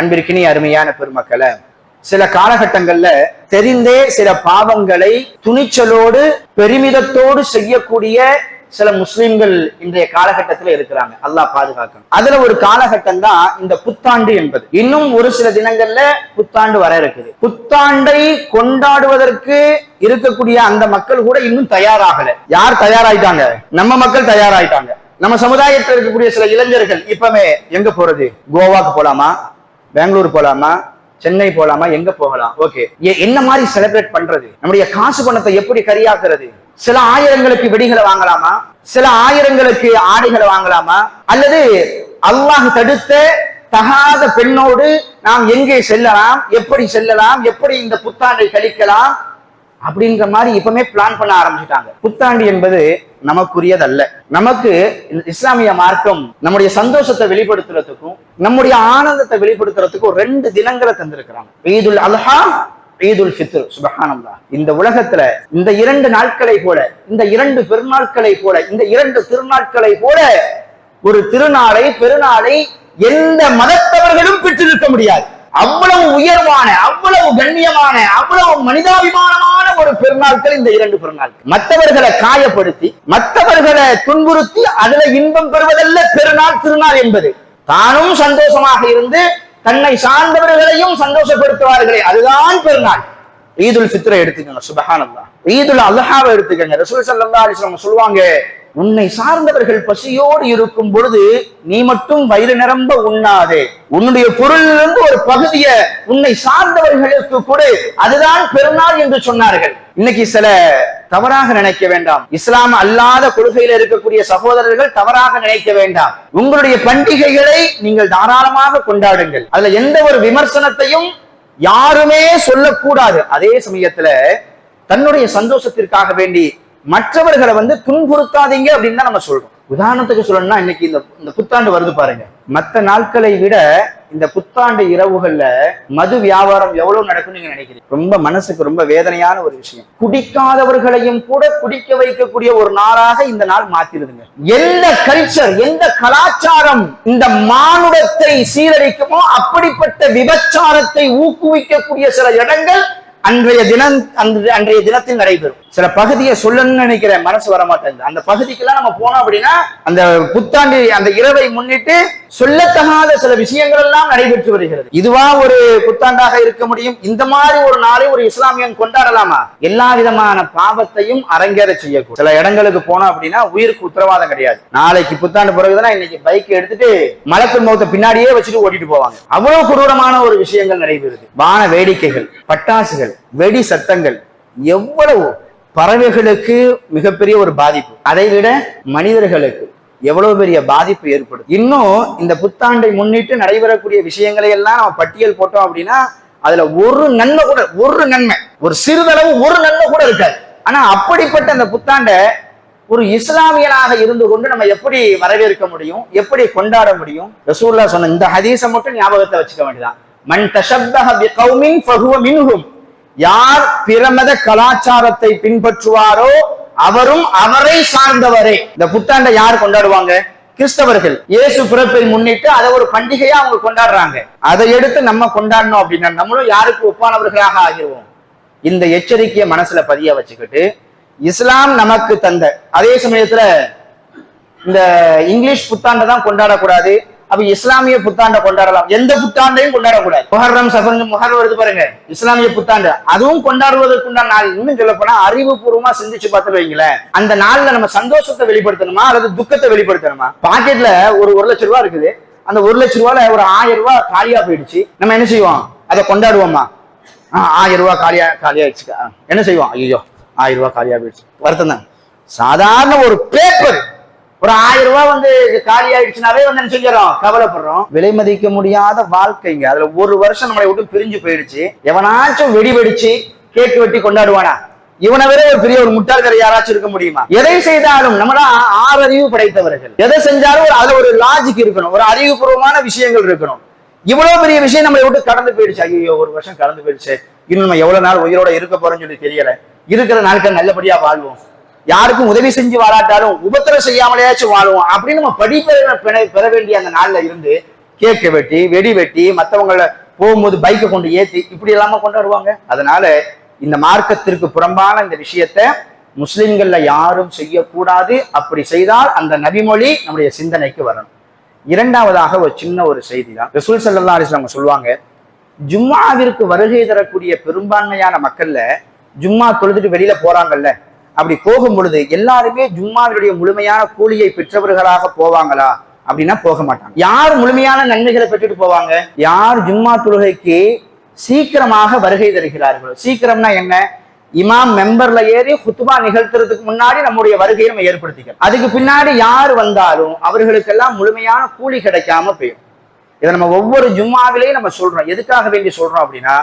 அன்பிற்கினி அருமையான பெருமக்களை சில காலகட்டங்கள்ல தெரிந்தே சில பாவங்களை துணிச்சலோடு பெருமிதத்தோடு செய்யக்கூடிய சில முஸ்லிம்கள் இன்றைய காலகட்டத்தில் இருக்கிறாங்க. அல்லாஹ் பாதுகாக்கணும். அதுல ஒரு காலகட்டம் தான் இந்த புத்தாண்டு என்பது. இன்னும் ஒரு சில தினங்கள்ல புத்தாண்டு வர இருக்குது. புத்தாண்டை கொண்டாடுவதற்கு இருக்கக்கூடிய அந்த மக்கள் கூட இன்னும் தயாராகல. யார் தயாராயிட்டாங்க? நம்ம மக்கள் தயாராயிட்டாங்க. நம்ம சமுதாயத்தில் இருக்கக்கூடிய சில இளைஞர்கள் இப்பவே எங்க போறது? கோவாக்கு போலாமா? பெங்களூர் போலாமா? சென்னை போலாமா? எங்க போகலாம்? ஓகே என்ன மாதிரி செலிப்ரேட் பண்றது? நம்முடைய காசு பணத்தை எப்படி கரியாக்குறது? சில ஆயிரங்களுக்கு வெடிகளை வாங்கலாமா? சில ஆயிரங்களுக்கு ஆடைகளை வாங்கலாமா? அல்லது அல்லாஹ் தடுத்த தகாத பெண்ணோடு நாம் எங்கே செல்லலாம்? எப்படி செல்லலாம்? எப்படி இந்த புத்தாண்டை கழிக்கலாம்? அப்படின்ற மாதிரி இப்பவுமே பிளான் பண்ண ஆரம்பிச்சுட்டாங்க. புத்தாண்டு என்பது நமக்குரியதல்ல. நமக்கு இஸ்லாமிய மார்க்கம் நம்முடைய சந்தோஷத்தை வெளிப்படுத்துறதுக்கும் நம்முடைய ஆனந்தத்தை வெளிப்படுத்துறதுக்கும் ரெண்டு தினங்களை தந்திருக்கிறாங்க. ஈதுல் அல்ஹா ஈதுல் ஃபித்ர். சுபஹானல்லா இந்த உலகத்துல இந்த இரண்டு நாட்களை போல இந்த இரண்டு பெருநாட்களை போல இந்த இரண்டு திருநாட்களை போல ஒரு திருநாளை பெருநாளை எந்த மதத்தவர்களும் பெற்றிருக்க முடியாது. அவ்வளவு உயர்வான அவ்வளவு கண்ணியமான அவ்வளவு மனிதாபிமானமான ஒரு பெருநாட்கள் இந்த இரண்டு பெருநாள் மற்றவர்களை காயப்படுத்தி மற்றவர்களை துன்புறுத்தி அதுல இன்பம் பெறுவதல்ல பெருநாள் திருநாள் என்பது. தானும் சந்தோஷமாக இருந்து தன்னை சார்ந்தவர்களையும் சந்தோஷப்படுத்துவார்களே. அதுதான் பெருநாள். ஈதுல் ஃபித்ரை எடுத்துக்கோங்க சுபஹானல்லா ஈதுல் அல்லஹாவை எடுத்துக்கோங்க. ரசூல் சல்லா சொல்லுவாங்க உன்னை சார்ந்தவர்கள் பசியோடு இருக்கும் பொழுது நீ மட்டும் வயிறு நிரம்ப உண்ணாதே. உன்னுடைய பொருளிலிருந்து ஒரு பகுதியை உன்னை சார்ந்தவர்களுக்கு கொடு. அதுதான் பெருநாள் என்று சொன்னார்கள். இன்னைக்கு சில தவறாக நினைக்க வேண்டாம். இஸ்லாம் அல்லாத கொள்கையில இருக்கக்கூடிய சகோதரர்கள் தவறாக நினைக்க வேண்டாம். உங்களுடைய பண்டிகைகளை நீங்கள் தாராளமாக கொண்டாடுங்கள். அதுல எந்த ஒரு விமர்சனத்தையும் யாருமே சொல்லக்கூடாது. அதே சமயத்துல தன்னுடைய சந்தோஷத்திற்காக வேண்டி மற்றவர்களை வந்து துன்புறுத்தாதீங்க அப்படின்னு தான் நம்ம சொல்றோம். உதாரணத்துக்கு சொல்லணும்னா இன்னைக்கு இந்த இந்த புத்தாண்டு வருது பாருங்க. மற்ற நாட்களை விட இந்த புத்தாண்டு இரவுகள்ல மது வியாபாரம் எவ்வளவு நடக்கும் நீங்க நினைக்கிறீங்க? ரொம்ப மனசுக்கு ரொம்ப வேதனையான ஒரு விஷயம். குடிக்காதவர்களையும் கூட குடிக்க வைக்கக்கூடிய ஒரு நாளாக இந்த நாள் மாத்திருதுங்க எந்த கல்ச்சர் எந்த கலாச்சாரம் இந்த மானுடத்தை சீரழிக்குமோ அப்படிப்பட்ட விபச்சாரத்தை ஊக்குவிக்கக்கூடிய சில இடங்கள் அன்றைய தினம் அன்று அன்றைய தினத்தில் நடைபெறும். சில பகுதியை சொல்லணும்னு நினைக்கிறேன் மனசு வர மாட்டேங்குது அந்த பகுதிக்கெல்லாம் நம்ம போனோம் அப்படின்னா அந்த புத்தாண்டு அந்த இரவை முன்னிட்டு சொல்லத்தகாத சில விஷயங்கள் எல்லாம் நடைபெற்று வருகிறது. இதுவா ஒரு புத்தாண்டாக இருக்க முடியும்? இந்த மாதிரி ஒரு நாளை ஒரு இஸ்லாமியன் கொண்டாடலாமா? எல்லா விதமான பாவத்தையும் அரங்கேற செய்யக்கூடும் சில இடங்களுக்கு போனோம் அப்படின்னா உயிருக்கு உத்தரவாதம் கிடையாது. நாளைக்கு புத்தாண்டு பிறகுதான் இன்னைக்கு பைக் எடுத்துட்டு மலக்கு முகத்தை பின்னாடியே வச்சுட்டு ஓட்டிட்டு போவாங்க. அவ்வளவு கொடூரமான ஒரு விஷயங்கள் நடைபெறுது. வான வேடிக்கைகள் பட்டாசுகள் வெடி சத்தங்கள் எவ்வளவு பறவைகளுக்கு மிகப்பெரிய ஒரு பாதிப்பு. அதை விட மனிதர்களுக்கு எவ்வளவு பெரிய பாதிப்பு ஏற்படும் இன்னும் இந்த புத்தாண்டை முன்னிட்டு நடைபெறக்கூடிய விஷயங்களை எல்லாம் நம்ம பட்டியல் போட்டோம் அப்படின்னா அதுல ஒரு நன்மை கூட ஒரு நன்மை. ஒரு சிறிதளவு ஒரு நன்மை கூட இருக்காது. ஆனா அப்படிப்பட்ட அந்த புத்தாண்டை ஒரு இஸ்லாமியனாக இருந்து கொண்டு நம்ம எப்படி வரவேற்க முடியும்? எப்படி கொண்டாட முடியும்? ரசூல்லா சொன்ன இந்த ஹதீஸை மட்டும் ஞாபகத்தை வச்சுக்க வேண்டியதான் மண் தஷப்பஹ யார் பிரமத கலாச்சாரத்தை பின்பற்றுவாரோ அவரும் அவரை சார்ந்தவரே. இந்த புத்தாண்டை யார் கொண்டாடுவாங்க? கிறிஸ்தவர்கள். இயேசு பிறப்பை முன்னிட்டு அதை ஒரு பண்டிகையா அவங்க கொண்டாடுறாங்க. அதை எடுத்து நம்ம கொண்டாடணும் அப்படின்னா நம்மளும் யாருக்கு ஒப்பானவர்களாக ஆகிருவோம்? இந்த எச்சரிக்கையை மனசுல பதிய வச்சுக்கிட்டு இஸ்லாம் நமக்கு தந்த அதே சமயத்துல இந்த இங்கிலீஷ் புத்தாண்டை தான் கொண்டாடக்கூடாது. அப்ப இஸ்லாமிய புத்தாண்டை கொண்டாடலாம். எந்த புத்தாண்டையும் கொண்டாடக்கூடாது. முஹர்ரம் சஃபர் முஹர் வருது பாருங்க. இஸ்லாமிய புத்தாண்டு. அதுவும் கொண்டாடுவதற்குண்டான நாள். இன்னும் சொல்ல போனா அறிவுபூர்வமா சிந்திச்சு பார்த்து வைங்களேன் அந்த நாள்ல நம்ம சந்தோஷத்தை வெளிப்படுத்தணுமா? அல்லது துக்கத்தை வெளிப்படுத்தணுமா? பாக்கெட்ல ஒரு ஒரு லட்சம் ரூபா இருக்குது. அந்த ஒரு லட்ச ரூபால ஒரு ஆயிரம் ரூபாய் காலியா போயிடுச்சு. நம்ம என்ன செய்வோம்? அதை கொண்டாடுவோமா? ஆஹ் ஆயிரம் ரூபாய் காலியா காலியாயிடுச்சு என்ன செய்வோம்? ஐயோ ஆயிரம் ரூபாய் காலியா போயிடுச்சு. வருத்தம் தான். சாதாரண ஒரு பேப்பர் ஒரு ஆயிரம் ரூபாய் வந்து காலி ஆயிடுச்சுனாவே வந்து என்ன செஞ்சிடறோம்? கவலைப்படுறோம். விலை மதிக்க முடியாத வாழ்க்கைங்க. அதுல ஒரு வருஷம் நம்மளை விட்டு பிரிஞ்சு போயிடுச்சு. எவனாச்சும் வெடி வெடிச்சு கேக்கு வெட்டி கொண்டாடுவானா? இவனை விட ஒரு பெரிய ஒரு முட்டாள்கரை யாராச்சும் இருக்க முடியுமா? எதை செய்தாலும் நம்மளா ஆறு அறிவு படைத்தவர்கள். எதை செஞ்சாலும் அதுல ஒரு லாஜிக் இருக்கணும். ஒரு அறிவுபூர்வமான விஷயங்கள் இருக்கணும். இவ்வளவு பெரிய விஷயம் நம்மளை விட்டு கடந்து போயிடுச்சு. ஐயோ ஒரு வருஷம் கடந்து போயிடுச்சு. இன்னும் நம்ம எவ்வளவு நாள் உயிரோட இருக்க போறோம்னு சொல்லி தெரியல. இருக்கிற நாட்கள் நல்லபடியா வாழ்வோம். யாருக்கும் உதவி செஞ்சு வாழாட்டாலும் உபத்திரம் செய்யாமலேயாச்சும் வாழும் அப்படின்னு நம்ம படிப்பை பெற வேண்டிய அந்த நாள்ல இருந்து கேக்க வெட்டி வெடி வெட்டி மத்தவங்கள போகும்போது பைக்கை கொண்டு ஏத்தி இப்படி எல்லாம கொண்டாடுவாங்க அதனால இந்த மார்க்கத்திற்கு புறம்பான இந்த விஷயத்த முஸ்லிம்கள்ல யாரும் செய்யக்கூடாது. அப்படி செய்தால் அந்த நபிமொழி நம்முடைய சிந்தனைக்கு வரணும். இரண்டாவதாக ஒரு சின்ன ஒரு செய்தி தான் ரசூல் சல்லா அலிஸ்லாம் சொல்லுவாங்க ஜும்மாவிற்கு வருகை தரக்கூடிய பெரும்பான்மையான மக்கள்ல ஜும்மா தொழுதுட்டு வெளியில போறாங்கல்ல அப்படி போகும் பொழுது எல்லாருமே ஜும்மாவினுடைய முழுமையான கூலியை பெற்றவர்களாக போவாங்களா? அப்படின்னா போக மாட்டாங்க. யார் முழுமையான நன்மைகளை பெற்றுட்டு போவாங்க? யார் ஜும்மா தொழுகைக்கு சீக்கிரமாக வருகை தருகிறார்களோ? சீக்கிரம்னா என்ன? இமாம் மெம்பர்ல ஏறி குத்துபா நிகழ்த்துறதுக்கு முன்னாடி நம்முடைய வருகையை நம்ம ஏற்படுத்திக்கிறோம் அதுக்கு பின்னாடி யார் வந்தாலும் அவர்களுக்கெல்லாம் முழுமையான கூலி கிடைக்காம போயிடும். இதை நம்ம ஒவ்வொரு ஜும்மாவிலையும் நம்ம சொல்றோம். எதுக்காக வேண்டி சொல்றோம் அப்படின்னா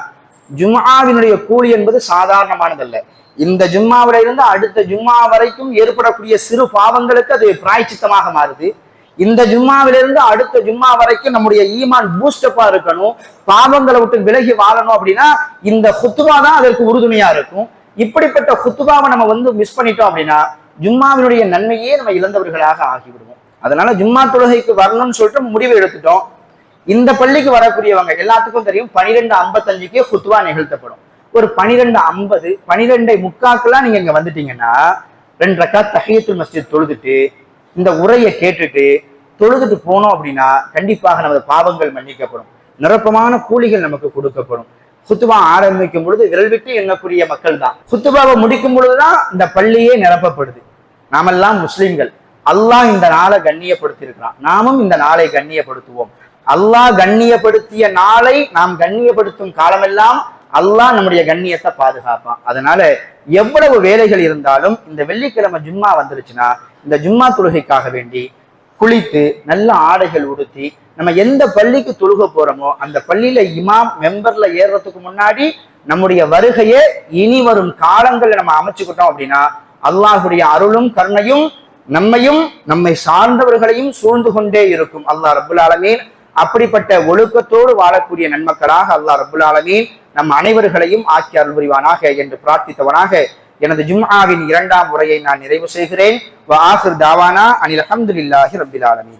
ஜும்மாவினுடைய கூலி என்பது சாதாரணமானதல்ல. இந்த ஜும்மாவில இருந்து அடுத்த ஜும்மா வரைக்கும் ஏற்படக்கூடிய சிறு பாவங்களுக்கு அது பிராய்ச்சித்தமாக மாறுது. இந்த ஜும்மாவிலிருந்து அடுத்த ஜும்மா வரைக்கும் நம்முடைய ஈமான் பூஸ்டப்பா இருக்கணும். பாவங்களை விட்டு விலகி வாழணும் அப்படின்னா இந்த குத்துபா தான் அதற்கு உறுதுணையா இருக்கும். இப்படிப்பட்ட குத்துபாவை நம்ம வந்து மிஸ் பண்ணிட்டோம் அப்படின்னா ஜும்மாவினுடைய நன்மையே நம்ம இழந்தவர்களாக ஆகிவிடுவோம். அதனால ஜும்மா தொழுகைக்கு வரணும்னு சொல்லிட்டு முடிவு எடுத்துட்டோம். இந்த பள்ளிக்கு வரக்கூடியவங்க எல்லாத்துக்கும் தெரியும் பனிரெண்டு ஐம்பத்தஞ்சுக்கே குத்துவா நிகழ்த்தப்படும். ஒரு பனிரெண்டு ஐம்பது பனிரெண்டை முக்காக்கெல்லாம் நீங்க இங்க வந்துட்டீங்கன்னா ரெண்டு ரக்கா தஹியத்துல் மஸ்ஜித் தொழுதுட்டு இந்த உரையை கேட்டுட்டு தொழுதுட்டு போனோம் அப்படின்னா கண்டிப்பாக நமது பாவங்கள் மன்னிக்கப்படும். நிரப்பமான கூலிகள் நமக்கு கொடுக்கப்படும். சுத்துவா ஆரம்பிக்கும் பொழுது விரல் விட்டு எண்ணக்கூடிய மக்கள் தான் குத்துபாவை முடிக்கும் பொழுதுதான் இந்த பள்ளியே நிரப்பப்படுது. நாமெல்லாம் முஸ்லிம்கள். அல்லாஹ் இந்த நாளை கண்ணியப்படுத்தி இருக்கிறான் நாமும் இந்த நாளை கண்ணியப்படுத்துவோம். அல்லாஹ் கண்ணியப்படுத்திய நாளை நாம் கண்ணியப்படுத்தும் காலமெல்லாம் அல்லாஹ் நம்முடைய கண்ணியத்தை பாதுகாப்பான். அதனால எவ்வளவு வேலைகள் இருந்தாலும் இந்த வெள்ளிக்கிழமை ஜும்மா வந்துருச்சுன்னா இந்த ஜும்மா தொழுகைக்காக வேண்டி குளித்து நல்ல ஆடைகள் உடுத்தி நம்ம எந்த பள்ளிக்கு தொழுக போறோமோ அந்த பள்ளியில இமாம் மெம்பர்ல ஏறுறதுக்கு முன்னாடி நம்முடைய வருகையை இனி வரும் காலங்களில் நம்ம அமைச்சுக்கிட்டோம் அப்படின்னா அல்லாஹுடைய அருளும் கருணையும் நம்மையும் நம்மை சார்ந்தவர்களையும் சூழ்ந்து கொண்டே இருக்கும். அல்லாஹ் ரபுல் ஆலமீன் அப்படிப்பட்ட ஒழுக்கத்தோடு வாழக்கூடிய நன்மக்களாக அல்லாஹ் ரபுல் ஆலமீன் நம் அனைவர்களையும் ஆக்கி அருள் புரிவானாக என்று பிரார்த்தித்தவனாக எனது ஜும்ஆவின் இரண்டாம் முறையை நான் நிறைவு செய்கிறேன். தாவானா அனில் அஹமதுல்லாஹி ரபில் ஆலமீன்.